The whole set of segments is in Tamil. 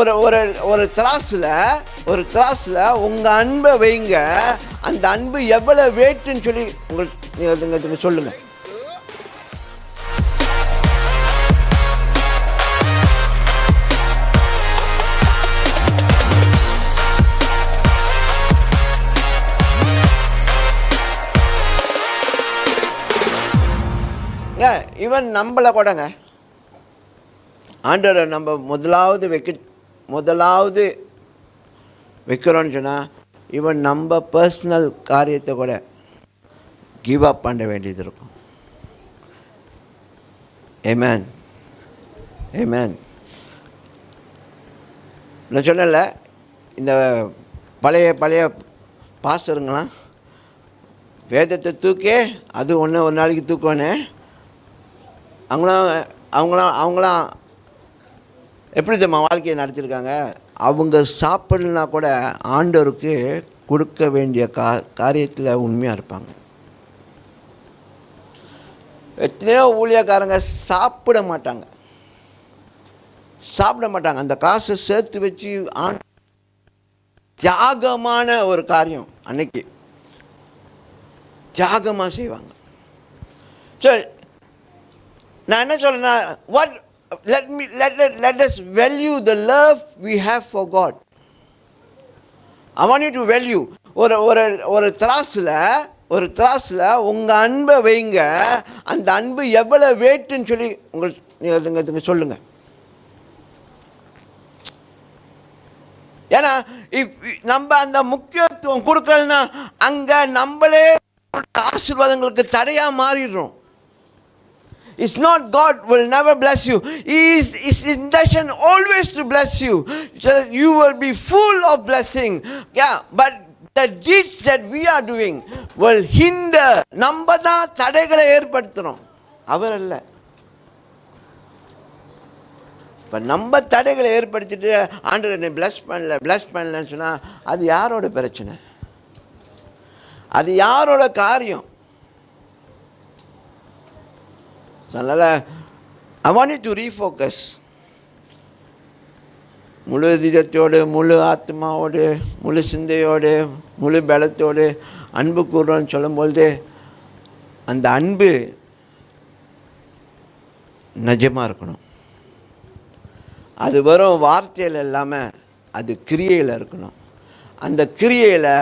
ஒரு ஒரு ஒரு திராஸில் ஒரு திராஸில் உங்கள் அன்பை வைங்க. அந்த அன்பு எவ்வளோ வேட்டுன்னு சொல்லி உங்களுக்கு நீங்கள் நீங்கள் சொல்லுங்கள் ஏங்க, இவன் நம்மளை கூடங்க. ஆண்டவரை நம்ம முதலாவது வைக்க முதலாவது வைக்கிறோன்னு சொன்னால் இவன் நம்ம பர்சனல் காரியத்தை கூட கிவ் அப் பண்ண வேண்டியது இருக்கும். ஏமேன் ஏமேன் நான் சொன்னேன்ல இந்த பழைய பழைய பாஸ்டருங்களாம் வேதத்தை தூக்கே அது ஒன்று ஒரு நாளைக்கு தூக்கணும் அவங்களாம் அவங்களாம் அவங்களாம் எப்படி தம்மா வாழ்க்கையை நடத்திருக்காங்க? அவங்க சாப்பிடலனா கூட ஆண்டவருக்கு கொடுக்க வேண்டிய கா காரியத்தில் உண்மையாக இருப்பாங்க. எத்தனையோ ஊழியக்காரங்க சாப்பிட மாட்டாங்க. சாப்பிட மாட்டாங்க. அந்த காசை சேர்த்து வச்சு ஆண் தியாகமான ஒரு காரியம் அன்னைக்கு. தியாகமாக செய்வாங்க. சரி நான் என்ன சொல்றேன்னா what let me let, let us value the love we have for God I want you to value. ஒரு ஒரு ஒரு திராஸில் ஒரு திராஸில் உங்கள் அன்பை வைங்க. அந்த அன்பு எவ்வளோ வேட்டுன்னு சொல்லி உங்களுக்கு நீங்கள் நீங்கள் சொல்லுங்கள் ஏன்னா இப் நம்ம அந்த முக்கியத்துவம் கொடுக்கலன்னா அங்கே நம்மளே ஆசீர்வாதங்களுக்கு தடையாக மாறிடுறோம். It's not God will never bless you. His, His intention always to bless you. Just you will be full of blessing. Yeah, but the deeds that we are doing will hinder. நம்ம தான் தடைகளை ஏற்படுத்துகிறோம் அவர் அல்ல இப்போ நம்ம தடைகளை ஏற்படுத்திட்டு ஆண்டு என்னை பிளஸ் பண்ணல பிளஸ் பண்ணலன்னு சொன்னால் அது யாரோட பிரச்சனை அது யாரோட காரியம் அதனால் ஐ வாண்ட் டு ரீஃபோக்கஸ் முழு இதத்தோடு முழு ஆத்மாவோடு முழு சிந்தையோடு முழு பலத்தோடு அன்பு கூறுறோன்னு சொல்லும்பொழுது அந்த அன்பு நிஜமாக இருக்கணும். அது வெறும் வார்த்தையில் இல்லாமல் அது கிரியையில் இருக்கணும். அந்த கிரியையில்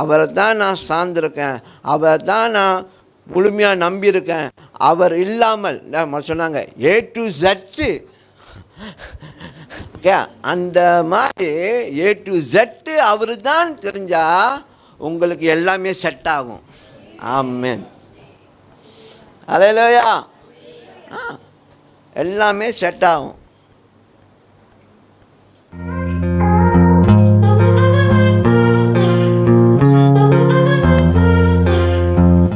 அவரை தான் நான் சார்ந்திருக்கேன். அவரை தான் நான் முழுமையாக நம்பியிருக்கேன். அவர் இல்லாமல் சொன்னாங்க ஏ டு ஜட்டு ஓகே அந்த மாதிரி ஏ டு ஜட்டு அவர் தான் தெரிஞ்சால் உங்களுக்கு எல்லாமே செட் ஆகும். ஆமேன். அலையிலோயா ஆ எல்லாமே செட் ஆகும்.